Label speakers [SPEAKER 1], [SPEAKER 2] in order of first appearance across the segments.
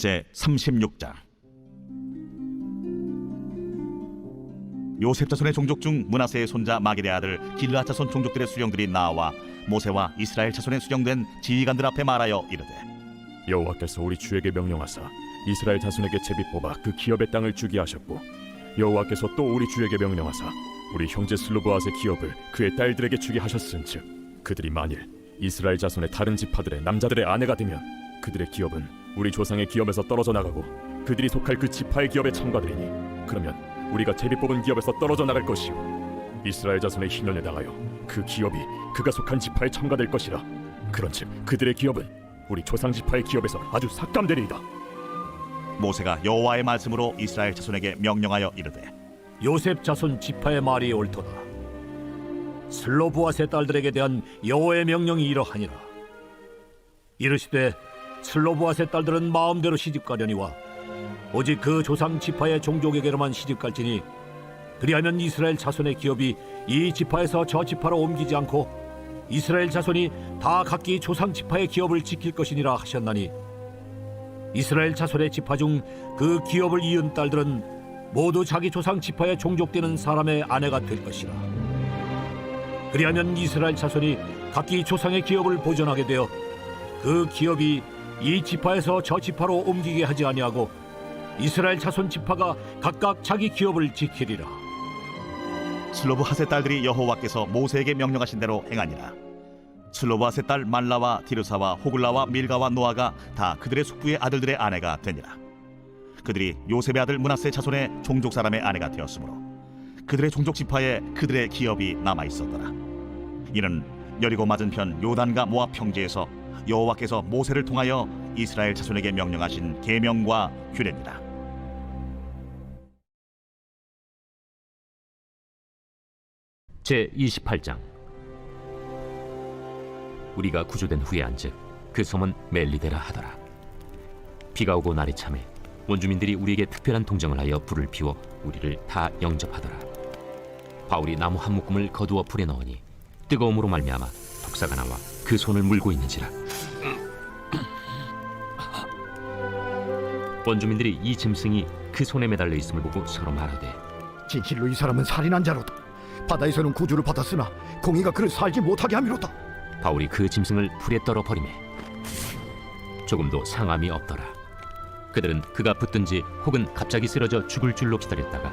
[SPEAKER 1] 제 36장. 요셉 자손의 종족 중 문하세의 손자 마길의 아들 길르앗 자손 종족들의 수령들이 나와 모세와 이스라엘 자손의 수령된 지휘관들 앞에 말하여 이르되
[SPEAKER 2] 여호와께서 우리 주에게 명령하사 이스라엘 자손에게 제비 뽑아 그 기업의 땅을 주게 하셨고 여호와께서 또 우리 주에게 명령하사 우리 형제 슬로브앗의 기업을 그의 딸들에게 주게 하셨은즉 그들이 만일 이스라엘 자손의 다른 지파들의 남자들의 아내가 되면 그들의 기업은 우리 조상의 기업에서 떨어져 나가고 그들이 속할 그 지파의 기업에 참가되리니 그러면 우리가 제비 뽑은 기업에서 떨어져 나갈 것이요 이스라엘 자손의 희년에 당하여 그 기업이 그가 속한 지파에 참가될 것이라 그런즉 그들의 기업은 우리 조상 지파의 기업에서 아주 삭감되리이다
[SPEAKER 1] 모세가 여호와의 말씀으로 이스라엘 자손에게 명령하여 이르되
[SPEAKER 3] 요셉 자손 지파의 말이 옳도다. 슬로브앗의 딸들에게 대한 여호와의 명령이 이러하니라. 이르시되 슬로브앗의 딸들은 마음대로 시집가려니와 오직 그 조상 지파의 종족에게로만 시집갈지니 그리하면 이스라엘 자손의 기업이 이 지파에서 저 지파로 옮기지 않고 이스라엘 자손이 다 각기 조상 지파의 기업을 지킬 것이니라 하셨나니 이스라엘 자손의 지파 중 그 기업을 이은 딸들은 모두 자기 조상 지파에 종족되는 사람의 아내가 될 것이라. 그리하면 이스라엘 자손이 각기 조상의 기업을 보존하게 되어 그 기업이 이 지파에서 저 지파로 옮기게 하지 아니하고 이스라엘 자손 지파가 각각 자기 기업을 지키리라.
[SPEAKER 1] 슬로브핫의 딸들이 여호와께서 모세에게 명령하신 대로 행하니라. 슬로브핫의 딸 말라와 디르사와 호글라와 밀가와 노아가 다 그들의 숙부의 아들들의 아내가 되니라. 그들이 요셉의 아들 문하세 자손의 종족 사람의 아내가 되었으므로 그들의 종족 지파에 그들의 기업이 남아 있었더라. 이는 여리고 맞은편 요단과 모압 평지에서 여호와께서 모세를 통하여 이스라엘 자손에게 명령하신 계명과 규례니라
[SPEAKER 4] 제 28장. 우리가 구조된 후에 한즉 그 섬은 멜리데라 하더라. 비가 오고 날이 참에 원주민들이 우리에게 특별한 동정을 하여 불을 피워 우리를 다 영접하더라. 바울이 나무 한 묶음을 거두어 불에 넣으니 뜨거움으로 말미암아 독사가 나와 그 손을 물고 있는지라 원주민들이 이 짐승이 그 손에 매달려 있음을 보고 서로 말하되
[SPEAKER 5] 진실로 이 사람은 살인한 자로다. 바다에서는 구주를 받았으나 공의가 그를 살지 못하게 함이로다.
[SPEAKER 4] 바울이 그 짐승을 풀에 떨어 버리매 조금도 상함이 없더라. 그들은 그가 붙든지 혹은 갑자기 쓰러져 죽을 줄로 기다렸다가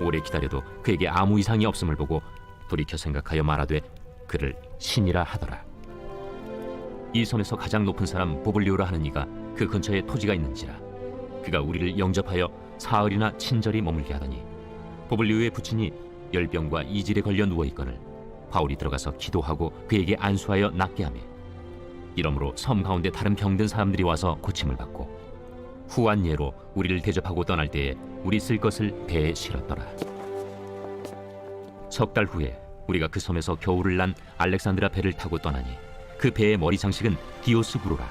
[SPEAKER 4] 오래 기다려도 그에게 아무 이상이 없음을 보고 돌이켜 생각하여 말하되 그를 신이라 하더라. 이 섬에서 가장 높은 사람 보블리오라 하는 이가 그 근처에 토지가 있는지라 그가 우리를 영접하여 사흘이나 친절히 머물게 하더니 보블리오의 부친이 열병과 이질에 걸려 누워 있거늘 바울이 들어가서 기도하고 그에게 안수하여 낫게 하며 이러므로 섬 가운데 다른 병든 사람들이 와서 고침을 받고 후한 예로 우리를 대접하고 떠날 때에 우리 쓸 것을 배에 실었더라 석 달 후에 우리가 그 섬에서 겨울을 난 알렉산드라 배를 타고 떠나니 그 배의 머리 장식은 디오스 부로라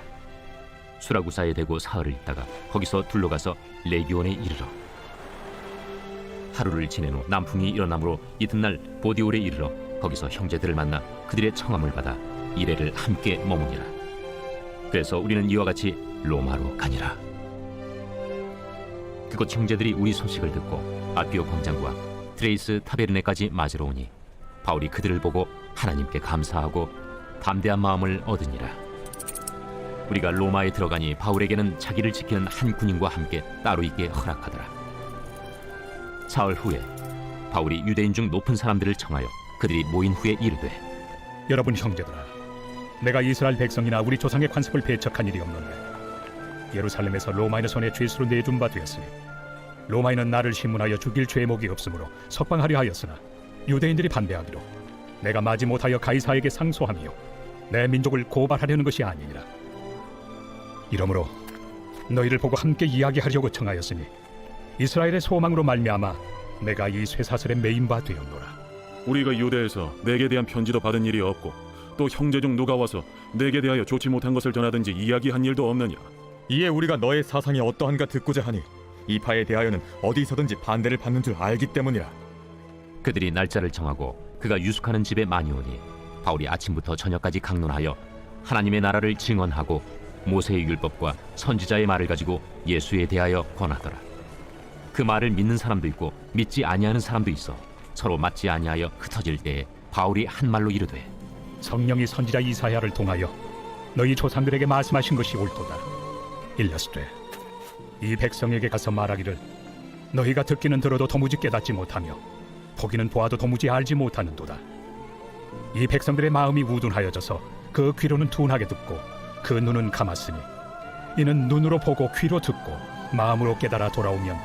[SPEAKER 4] 수라구사에 대고 사흘을 있다가 거기서 둘러가서 레기온에 이르러 하루를 지낸 후 남풍이 일어나므로 이튿날 보디올에 이르러 거기서 형제들을 만나 그들의 청함을 받아 이래를 함께 머무니라. 그래서 우리는 이와 같이 로마로 가니라. 그곳 형제들이 우리 소식을 듣고 아비오 광장과 트레이스 타베르네까지 맞으러 오니 바울이 그들을 보고 하나님께 감사하고 담대한 마음을 얻으니라. 우리가 로마에 들어가니 바울에게는 자기를 지키는 한 군인과 함께 따로 있게 허락하더라. 사흘 후에 바울이 유대인 중 높은 사람들을 청하여 그들이 모인 후에 이르되
[SPEAKER 6] 여러분 형제들아 내가 이스라엘 백성이나 우리 조상의 관습을 배척한 일이 없는데 예루살렘에서 로마인의 손에 죄수로 내준 바 되었으니 로마인은 나를 신문하여 죽일 죄목이 없으므로 석방하려 하였으나 유대인들이 반대하기로 내가 마지 못하여 가이사에게 상소하며 내 민족을 고발하려는 것이 아니니라. 이러므로 너희를 보고 함께 이야기하려고 청하였으니 이스라엘의 소망으로 말미암아 내가 이 쇠사슬에 매인 바 되었노라.
[SPEAKER 2] 우리가 유대에서 내게 대한 편지도 받은 일이 없고 또 형제 중 누가 와서 내게 대하여 좋지 못한 것을 전하든지 이야기한 일도 없느냐?
[SPEAKER 7] 이에 우리가 너의 사상이 어떠한가 듣고자 하니 이 바에 대하여는 어디서든지 반대를 받는 줄 알기 때문이라
[SPEAKER 4] 그들이 날짜를 정하고 그가 유숙하는 집에 많이 오니 바울이 아침부터 저녁까지 강론하여 하나님의 나라를 증언하고 모세의 율법과 선지자의 말을 가지고 예수에 대하여 권하더라. 그 말을 믿는 사람도 있고 믿지 아니하는 사람도 있어 서로 맞지 아니하여 흩어질 때에 바울이 한 말로 이르되
[SPEAKER 6] 성령이 선지자 이사야를 통하여 너희 조상들에게 말씀하신 것이 옳도다. 일렀으되 이 백성에게 가서 말하기를 너희가 듣기는 들어도 도무지 깨닫지 못하며 보기는 보아도 도무지 알지 못하는도다. 이 백성들의 마음이 우둔하여져서 그 귀로는 둔하게 듣고 그 눈은 감았으니 이는 눈으로 보고 귀로 듣고 마음으로 깨달아 돌아오면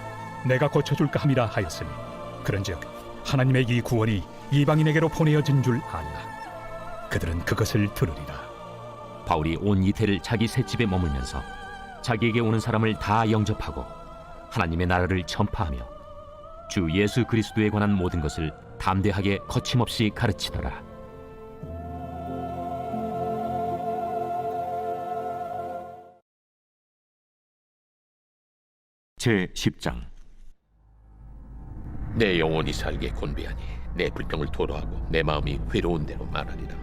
[SPEAKER 6] 내가 고쳐줄까 함이라 하였으니 그런즉 하나님의 이 구원이 이방인에게로 보내어진 줄 아니라 그들은 그것을 들으리라.
[SPEAKER 4] 바울이 온 이태를 자기 셋집에 머물면서 자기에게 오는 사람을 다 영접하고 하나님의 나라를 전파하며 주 예수 그리스도에 관한 모든 것을 담대하게 거침없이 가르치더라. 제 10장.
[SPEAKER 8] 내 영혼이 살게 곤비하니 내 불평을 토로하고 내 마음이 회로운 대로 말하리라.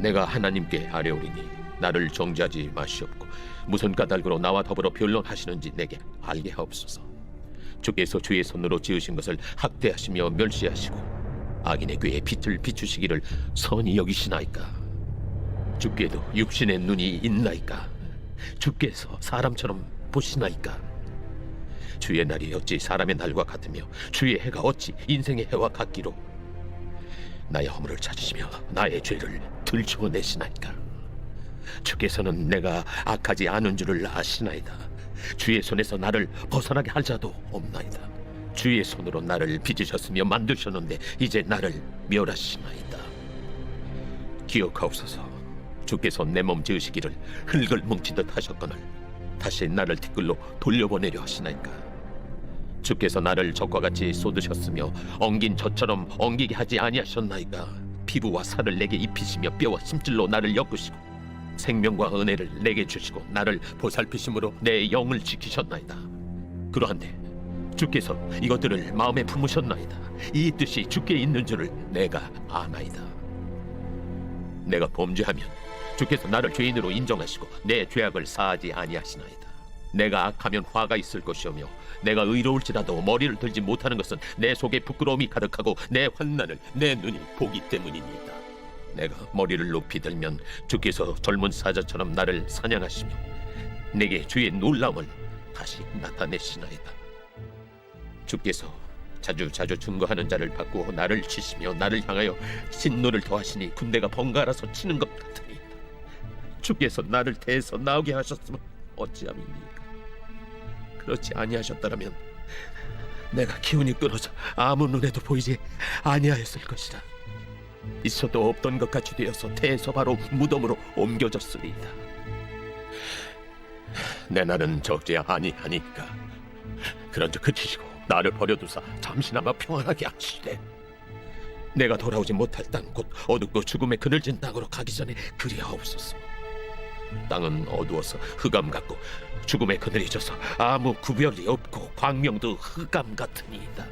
[SPEAKER 8] 내가 하나님께 아뢰오리니 나를 정죄하지 마시옵고 무슨 까닭으로 나와 더불어 변론하시는지 내게 알게 하옵소서 주께서 주의 손으로 지으신 것을 학대하시며 멸시하시고 악인의 꾀에 빛을 비추시기를 선히 여기시나이까? 주께도 육신의 눈이 있나이까? 주께서 사람처럼 보시나이까? 주의 날이 어찌 사람의 날과 같으며 주의 해가 어찌 인생의 해와 같기로? 나의 허물을 찾으시며 나의 죄를 들추어 내시나이까? 주께서는 내가 악하지 않은 줄을 아시나이다 주의 손에서 나를 벗어나게 할 자도 없나이다. 주의 손으로 나를 빚으셨으며 만드셨는데 이제 나를 멸하시나이다. 기억하옵소서. 주께서 내 몸 지으시기를 흙을 뭉치듯 하셨거늘 다시 나를 티끌로 돌려보내려 하시나이까? 주께서 나를 적과 같이 쏟으셨으며 엉긴 젖처럼 엉기게 하지 아니하셨나이까? 피부와 살을 내게 입히시며 뼈와 심줄로 나를 엮으시고 생명과 은혜를 내게 주시고 나를 보살피심으로 내 영을 지키셨나이다 그러한데 주께서 이것들을 마음에 품으셨나이다 이 뜻이 주께 있는 줄을 내가 아나이다 내가 범죄하면 주께서 나를 죄인으로 인정하시고 내 죄악을 사하지 아니하시나이다. 내가 악하면 화가 있을 것이오며 내가 의로울지라도 머리를 들지 못하는 것은 내 속에 부끄러움이 가득하고 내 환난을 내 눈이 보기 때문이니이다. 내가 머리를 높이 들면 주께서 젊은 사자처럼 나를 사냥하시며 내게 주의 놀라움을 다시 나타내시나이다. 주께서 자주 자주 증거하는 자를 바꾸어 나를 치시며 나를 향하여 진노를 더하시니 군대가 번갈아서 치는 것 같으니이다. 주께서 나를 대해서 나오게 하셨으면 어찌함이니까. 그렇지 아니하셨다면 내가 기운이 끊어져 아무 눈에도 보이지 아니하였을 것이다. 있어도 없던 것 같이 되어서 태에서 바로 무덤으로 옮겨졌으리이다. 내 날은 적지 아니하니까. 그런즉 그치시고 나를 버려두사 잠시나마 평안하게 하시되 내가 돌아오지 못할 땅 곧 어둡고 죽음의 그늘진 땅으로 가기 전에 그리하옵소서 땅은 어두워서 흑암 같고 죽음의 그늘이 져서 아무 구별이 없고 광명도 흑암 같으니이다